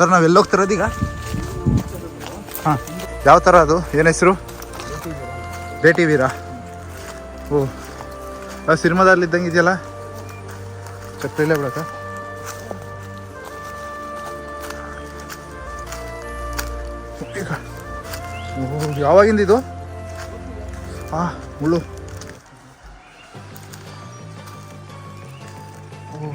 Sir, ನಾವು ಎಲ್ಲಿ ಹೋಗ್ತಿರೋದು ಈಗ? ಹಾಂ, ಯಾವ ಥರ ಅದು? ಏನು ಹೆಸರು? ಭೇಟಿ ವೀರ ಓ, ಆ ಸಿನಿಮಾದಲ್ಲಿ ಇದ್ದಂಗೆ ಇದೆಯಲ್ಲ? ಚಪ್ಪಲೇ ಬಿಡಕ ಯಾವಾಗಿಂದ ಇದು? ಹಾಂ ಮುಳ್ಳು. ಓ.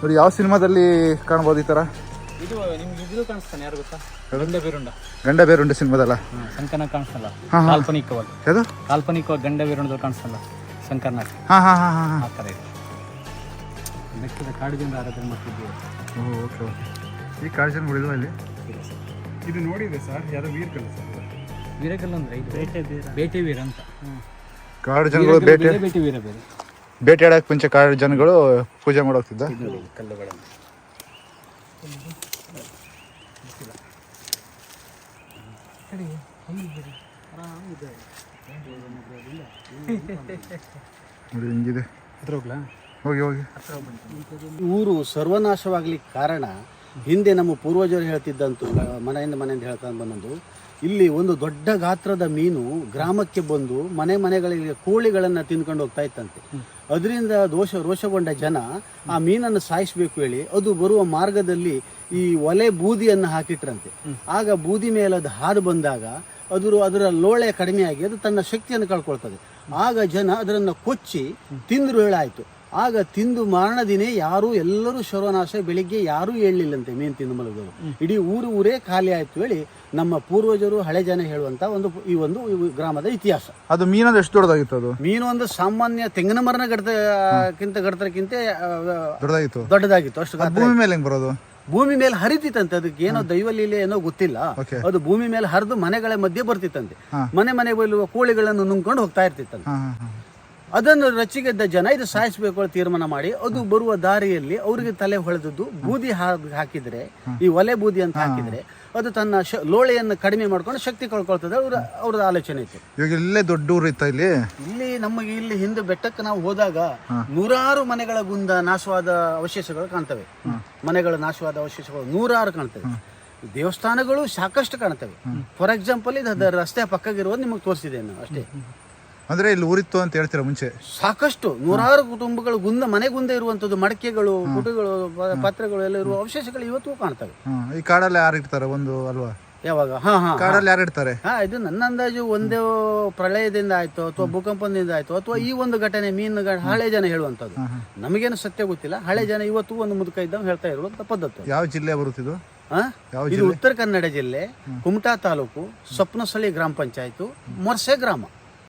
ನೋಡಿ ಯಾವ ಸಿನಿಮಾದಲ್ಲಿ ಕಾಣ್ಬೋದು ಈ ಥರ ಇದು ನಿಮ್ಗೆ ಇದು ಕಾಣಿಸ್ತಾನೆ ಯಾರು ಗೊತ್ತಾ? ಗಂಡ ಬೇರುಂಡ. ಗಂಡ ಬೇರುಂಡ ಸಿನಿಮಾದಲ್ಲ? ಸಂಕನ ಕಾಣಿಸಲ್ಲ. ಕಾಲ್ಪನಿಕವಾಗಿ. ಯಾವುದು? ಕಾಲ್ಪನಿಕವಾಗಿ ಗಂಡ ಬೇರುಂಡದಲ್ಲಿ ಕಾಣಿಸಲ್ಲ ಶಂಕರ್ನ ಹಾಂ ಹಾಂ ಹಾಂ ಹಾಂ. ಆ ಥರ ಇದೆ. ಬೆಟ್ಟದ ಕಾಡಿದಿಂದ ಆರಾಧನೆ ಮಾಡ್ತಿದ್ದೀವಿ. ಓ ಓಕೆ ಓಕೆ. ಈ ಕಾಳಜನ್ ಉಳಿದ್ವಾ ಇಲ್ಲಿ ಇದು ನೋಡಿದೆ ಸರ್ ಯಾರೋ ವೀರಕಲ್ಲ ಸರ್ ವೀರಕಲ್ಲ ಅಂದ್ರೆ ಇದು? ಬೇಟೆ ವೀರ. ಬೇಟೆ ವೀರ ಅಂತ. ಕಾಡು ಜನಗಳು ಬೇಟೆ ಬೇಟೆ ವೀರ ಬೇರೆ. ಬೇಟೆ ಆಡಕ್ಕೆ ಮುಂಚೆ ಕಾಡು ಜನಗಳು ಪೂಜೆ ಮಾಡೋಗ್ತಿದ್ದ ಕಲ್ಲುಗಳನ್ನು ನೋಡಿ ಹಿಂಗಿದೆ. ಹತ್ರ ಹೋಗ್ಲಾ? ಹೋಗಿ ಹೋಗಿ. ಊರು ಸರ್ವನಾಶವಾಗ್ಲಿಕ್ಕೆ ಕಾರಣ ಹಿಂದೆ ನಮ್ಮ ಪೂರ್ವಜರು ಹೇಳ್ತಿದ್ದಂತೂ ಮನೆಯಿಂದ ಮನೆಯಿಂದ ಹೇಳ್ಕೊಂಡು ಬಂದದ್ದು ಇಲ್ಲಿ ಒಂದು ದೊಡ್ಡ ಗಾತ್ರದ ಮೀನು ಗ್ರಾಮಕ್ಕೆ ಬಂದು ಮನೆ ಮನೆಗಳಿಗೆ ಕೋಳಿಗಳನ್ನು ತಿನ್ಕೊಂಡು ಹೋಗ್ತಾ ಇತ್ತಂತೆ. ಅದರಿಂದ ದೋಷ ರೋಷಗೊಂಡ ಜನ ಆ ಮೀನನ್ನು ಸಾಯಿಸಬೇಕು ಹೇಳಿ ಅದು ಬರುವ ಮಾರ್ಗದಲ್ಲಿ ಈ ಒಲೆ ಬೂದಿಯನ್ನು ಹಾಕಿಟ್ರಂತೆ. ಆಗ ಬೂದಿ ಮೇಲೆ ಅದು ಹಾದು ಬಂದಾಗ ಅದರ ಅದರ ಲೋಳೆ ಕಡಿಮೆಯಾಗಿ ಅದು ತನ್ನ ಶಕ್ತಿಯನ್ನು ಕಳ್ಕೊಳ್ತದೆ. ಆಗ ಜನ ಅದರನ್ನು ಕೊಚ್ಚಿ ತಿಂದ್ರು ಹೇಳಾಯ್ತು. ಆಗ ತಿಂದು ಮಾರಣ ಯಾರು ಎಲ್ಲರೂ ಶರ್ವನಾಶ ಬೆಳಿಗ್ಗೆ ಯಾರೂ ಹೇಳಲಿಲ್ಲಂತೆ ಮೀನು ತಿಂದು ಮಲಗೋದು. ಇಡೀ ಊರು ಊರೇ ಖಾಲಿ ಆಯ್ತು ಹೇಳಿ ನಮ್ಮ ಪೂರ್ವಜರು ಹಳೆ ಜನ ಹೇಳುವಂತ ಒಂದು ಈ ಒಂದು ಗ್ರಾಮದ ಇತಿಹಾಸ. ಅದು ಮೀನು ಎಷ್ಟು ದೊಡ್ಡದಾಗಿತ್ತು ಅದು? ಮೀನು ಒಂದು ಸಾಮಾನ್ಯ ತೆಂಗಿನ ಮರನ ಗಡ್ತಕ್ಕಿಂತ ಗಡ್ತಕ್ಕಿಂತ ದೊಡ್ಡದಾಗಿತ್ತು. ದೊಡ್ಡದಾಗಿತ್ತು. ಅಷ್ಟು ಭೂಮಿ ಮೇಲೆ ಹೆಂಗ್ ಬರೋದು? ಭೂಮಿ ಮೇಲೆ ಹರಿತಿತ್ತಂತೆ. ಅದಕ್ಕೆ ಏನೋ ದೈವಲೀಲೆ ಏನೋ ಗೊತ್ತಿಲ್ಲ. ಅದು ಭೂಮಿ ಮೇಲೆ ಹರಿದು ಮನೆಗಳ ಮಧ್ಯೆ ಬರ್ತಿತ್ತಂತೆ. ಮನೆ ಮನೆ ಬೈಲುವ ಕೋಳಿಗಳನ್ನು ನುಂಗ್ಕೊಂಡು ಹೋಗ್ತಾ ಇರ್ತಿತ್ತಂತೆ. ಅದನ್ನು ರಚಿಗೆದ್ದ ಜನ ಇದು ಸಾಯಿಸಬೇಕು ಅಂತ ತೀರ್ಮಾನ ಮಾಡಿ ಅದು ಬರುವ ದಾರಿಯಲ್ಲಿ ಅವರಿಗೆ ತಲೆ ಹೊಳೆದದ್ದು ಬೂದಿ ಹಾಕಿದ್ರೆ ಈ ಒಲೆ ಬೂದಿ ಅಂತ ಹಾಕಿದ್ರೆ ಅದು ತನ್ನ ಲೋಳೆಯನ್ನು ಕಡಿಮೆ ಮಾಡ್ಕೊಂಡು ಶಕ್ತಿ ಕಳ್ಕೊಳ್ತದೆ ಅವ್ರ ಅವ್ರದ್ದು ಆಲೋಚನೆ ಇತ್ತು ಇವಾಗ ಇಲ್ಲೇ ದೊಡ್ಡ ಊರು ಇತ್ತ ಇಲ್ಲಿ? ಇಲ್ಲಿ ನಮಗೆ ಇಲ್ಲಿ ಹಿಂದೆ ಬೆಟ್ಟಕ್ಕೆ ನಾವು ಹೋದಾಗ ನೂರಾರು ಮನೆಗಳ ಗುಂದ ನಾಶವಾದ ಅವಶೇಷಗಳು ಕಾಣ್ತವೆ. ಮನೆಗಳ ನಾಶವಾದ ಅವಶೇಷಗಳು ನೂರಾರು ಕಾಣ್ತವೆ. ದೇವಸ್ಥಾನಗಳು ಸಾಕಷ್ಟು ಕಾಣ್ತವೆ. ಫಾರ್ ಎಕ್ಸಾಂಪಲ್ ಇದು ರಸ್ತೆ ಪಕ್ಕಗಿರೋದು ನಿಮಗೆ ತೋರಿಸಿದೆ ನಾವು ಅಷ್ಟೇ. ಅಂದ್ರೆ ಇಲ್ಲಿ ಊರಿತ್ತು ಅಂತ ಹೇಳ್ತೀರಾ ಮುಂಚೆ? ಸಾಕಷ್ಟು. ನೂರಾರು ಕುಟುಂಬಗಳು ಗುಂದ ಮನೆ ಗುಂದ ಇರುವಂತದ್ದು ಮಡಕೆಗಳು ಗುಡ್ಡಗಳು ಪಾತ್ರೆಗಳು ಎಲ್ಲ ಇರುವ ಅವಶೇಷಗಳು ಇವತ್ತು ಕಾಣ್ತವೆ. ಈ ಕಾಡಲ್ಲಿ ಯಾರು ಇರ್ತಾರೆ ಒಂದು ಅಲ್ವಾ? ಯಾವಾಗ? ಹಾ ಹಾ ಕಾಡಲ್ಲಿ ಯಾರು ಇರ್ತಾರೆ? ಹಾ ಇದು ನನ್ನ ಅಂದಾಜು ಒಂದೇ ಪ್ರಳಯದಿಂದ ಆಯ್ತು ಅಥವಾ ಭೂಕಂಪದಿಂದ ಆಯ್ತು ಅಥವಾ ಈ ಒಂದು ಘಟನೆ ಮೀನ್ ಹಳೆ ಜನ ಹೇಳುವಂತದ್ದು ನಮಗೇನು ಸತ್ಯ ಗೊತ್ತಿಲ್ಲ. ಹಳೆ ಜನ ಇವತ್ತು ಒಂದು ಮುದುಕ ಇದ್ದಂಗೆ ಹೇಳ್ತಾ ಇರುವಂತ ಪದ್ಧತಿ. ಯಾವ ಜಿಲ್ಲೆ ಬರುತ್ತಿದ್ದು ಹಾ? ಯಾವ ಇದು ಉತ್ತರ ಕನ್ನಡ ಜಿಲ್ಲೆ ಕುಮಟಾ ತಾಲೂಕು ಸ್ವಪ್ನಸಳ್ಳಿ ಗ್ರಾಮ ಪಂಚಾಯತ್ ಮೊರ್ಸೆ ಗ್ರಾಮ.